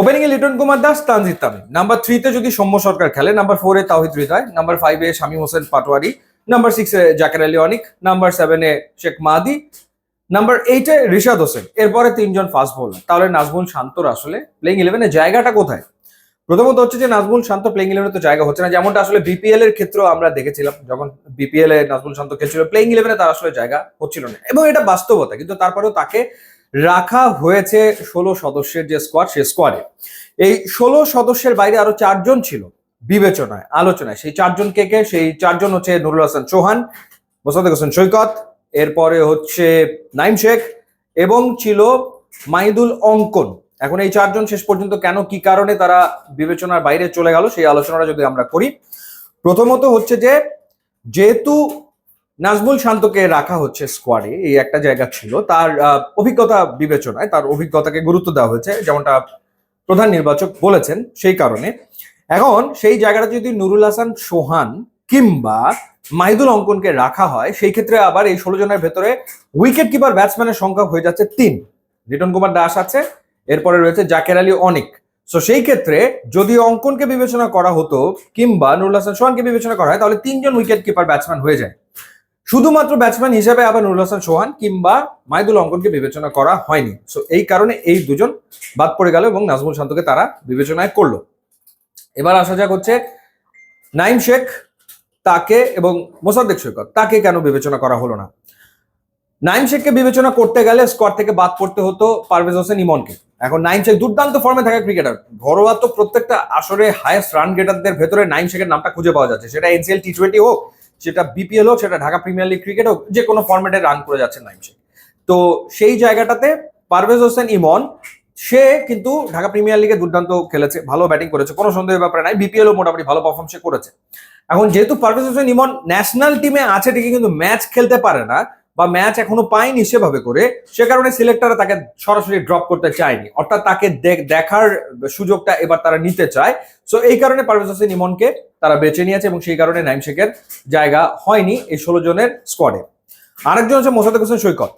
Opening এ Liton Kumar Das, Tanzid Tamim. Number থ্রিতে যদি সৌম্য সরকার খেলে নাম্বার ফোরে তাহিদ হৃদয় নাম্বার ফাইভে শামীম হোসেন পাটোয়ারি নাম্বার সিক্সে জাকের আলী অনিক নাম্বার সেভেনে শেখ মাহাদি নাম্বার এইটে রিশাদ হোসেন। এরপরে তিনজন ফাস্ট বোলার তাহলে নাজমুল শান্তর আসলে প্লেইং ইলেভেনের জায়গাটা কোথায়? প্রথমত হচ্ছে যে নাজমুল শান্ত প্লেইং ইলেভেনে তো জায়গা হচ্ছে না। যেমনটা আসলে বিপিএল এর ক্ষেত্রেও আমরা দেখেছিলাম, যখন বিপিএল এ নাজমুল শান্ত খেলছিল প্লেইং ইলেভেনে তার আসলে জায়গা হচ্ছিল না। এবং এটা বাস্তবতা, কিন্তু তারপরেও তাকে রাখা হয়েছে ষোলো সদস্যের যে স্কোয়াড সে স্কোয়াডে এই ষোলো সদস্যের বাইরে আরও চারজন ছিল বিবেচনায়, আলোচনায়। সেই চারজন কে কে? সেই চারজন হচ্ছে নুরুল হাসান চৌহান, মোসাদ্দেক হোসেন সৈকত, এরপরে হচ্ছে নাইম শেখ এবং ছিল মাইদুল অঙ্কন। এখন এই চারজন শেষ পর্যন্ত কেন, কি কারণে তারা বিবেচনার বাইরে চলে গেল, সেই আলোচনাটা যদি আমরা করি। প্রথমত হচ্ছে যে, যেহেতু নাজমুল শান্তকে রাখা হচ্ছে স্কোয়াডে এই একটা জায়গা ছিল, তার অভিজ্ঞতা বিবেচনায়, তার অভিজ্ঞতাকে গুরুত্ব দেওয়া হয়েছে, যেমনটা প্রধান নির্বাচক বলেছেন, সেই কারণে। এখন সেই জায়গাটা যদি নুরুল হাসান, সোহান কিংবা মাইদুল অঙ্কনকে রাখা হয়, সেই ক্ষেত্রে আবার এই ষোলো জনের ভেতরে উইকেট কিপার ব্যাটসম্যানের সংখ্যা হয়ে যাচ্ছে তিন। রিটন কুমার দাস আছে এরপরে রয়েছে জাকের আলী অনিক। সো সেই ক্ষেত্রে যদি অঙ্কনকে বিবেচনা করা হতো কিংবা নুরুল হাসান সোহানকে বিবেচনা করা হয়, তাহলে তিনজন উইকেট কিপার ব্যাটসম্যান হয়ে যায়। শুধুমাত্র ব্যাটসম্যান হিসেবে আবার নুরুল হাসান সোহান কিংবা মাইদুল অঙ্কনকে বিবেচনা করা হয়নি। সো এই কারণে এই দুজন বাদ পড়ে গেল এবং নাজমুল শান্তকে তারা বিবেচনায় করল। এবার আসা যাক হচ্ছে নাইম শেখ, তাকে এবং মোসাদ্দেক সৈকত, তাকে কেন বিবেচনা করা হলো না? নাইম শেখকে বিবেচনা করতে গেলে স্কোয়াড থেকে বাদ পড়তে হতো পারভেজ হোসেন ইমনকে। এখন নাইম শেখ দুর্দান্ত ফর্মে থাকা ক্রিকেটার ঘরোয়া তো প্রত্যেকটা আসরে হায়েস্ট রান গেটারদের ভেতরে নাইম শেখের নামটা খুঁজে পাওয়া যাচ্ছে। সেটা এনসিএল টি টোয়েন্টি হোক, সেটা বিপিএল হোক, সেটা ঢাকা প্রিমিয়ার লিগ ক্রিকেট হোক, যে কোনো ফর্মেটে রান করে যাচ্ছে নাইম শেখ। তো সেই জায়গাটাতে পারভেজ হোসেন ইমন, সে কিন্তু ঢাকা প্রিমিয়ার লিগে দুর্দান্ত খেলেছে, ভালো ব্যাটিং করেছে, কোনো সন্দেহের ব্যাপারে নাই বিপিএলও মোটামুটি ভালো পারফর্ম সে করেছে। এখন যেহেতু পারভেজ হোসেন ইমন ন্যাশনাল টিমে আছে ঠিকই, কিন্তু ম্যাচ খেলতে পারে না বা ম্যাচ এখনও পায়নি সেভাবে করে, সে কারণে সিলেক্টাররা তাকে সরাসরি ড্রপ করতে চায়নি। অর্থাৎ তাকে দেখার সুযোগটা এবার তারা নিতে চায়। সো এই কারণে পারভেজ হোসেন ইমনকে তারা বেছে নিয়েছে এবং সেই কারণে নাইম শেখের জায়গা হয়নি এই ষোলো জনের স্কোয়াডে আরেকজন হচ্ছে মোসাদ্দেক হোসেন সৈকত।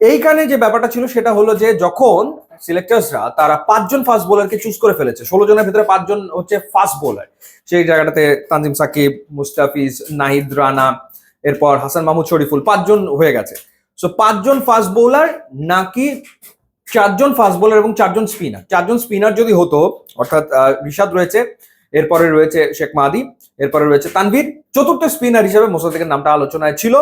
এইখানে যে ব্যাপারটা ছিল সেটা হলো যে যখন সিলেক্টার্সরা তারা পাঁচজন ফাস্ট বোলারকে চুজ করে ফেলেছে, ষোলো জনের ভিতরে পাঁচজন হচ্ছে ফাস্ট বোলার সেই জায়গাটাতে তানজিম সাকিব, মুস্তাফিজ, নাহিদ রানা এরপর হাসান মাহমুদ শরীফুল পাঁচজন হয়ে গেছে। সো পাঁচজন ফাস্ট বোলার নাকি চারজন ফাস্ট বোলার এবং চারজন স্পিনার চারজন স্পিনার যদি হতো, অর্থাৎ রিশাদ রয়েছে, এরপরে রয়েছে শেখ মাহাদি, এরপরে রয়েছে তানভীর, চতুর্থ স্পিনার হিসেবে মোসাদ্দেকের নামটা আলোচনায় ছিল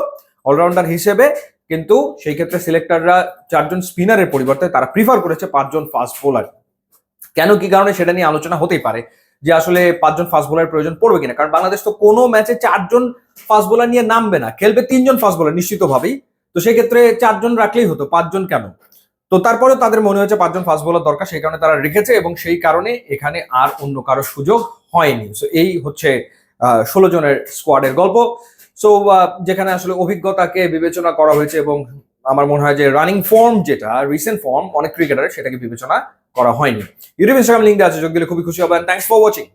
অলরাউন্ডার হিসেবে, কিন্তু সেই ক্ষেত্রে সিলেক্টররা চারজন স্পিনারের পরিবর্তে তারা প্রিফার করেছে পাঁচজন ফাস্ট বোলার কেন, কি কারণে সেটা নিয়ে আলোচনা হতেই পারে। যে আসলে পাঁচজন ফাস্ট বোলার প্রয়োজন পড়বে কিনা। কারণ বাংলাদেশ তো কোনো ম্যাচে চারজন ফাস্ট বোলার নিয়ে নামবে না। খেলবে তিনজন ফাস্ট বোলার নিশ্চিতভাবেই। তো সেক্ষেত্রে চারজন রাখলেই হতো, পাঁচজন কেন? তো তারপরে তাদের মনে হয়েছে পাঁচজন ফাস্ট বোলার দরকার, সেই কারণে তারা রেখেছে এবং সেই কারণে এখানে আর অন্য কারও সুযোগ হয়নি। সো এই হচ্ছে ষোলো জনের স্কোয়াডের গল্প। সো যেখানে আসলে অভিজ্ঞতাকে বিবেচনা করা হয়েছে এবং আমার মনে হয় যে রানিং ফর্ম যেটা রিসেন্ট ফর্ম অনেক ক্রিকেটারের সেটাকে বিবেচনা করা হয়নি। ইউটিউব ইনস্টাগ্রাম লিঙ্ক আছে যোগ দিলে খুবই খুশি হবেন। Thanks for watching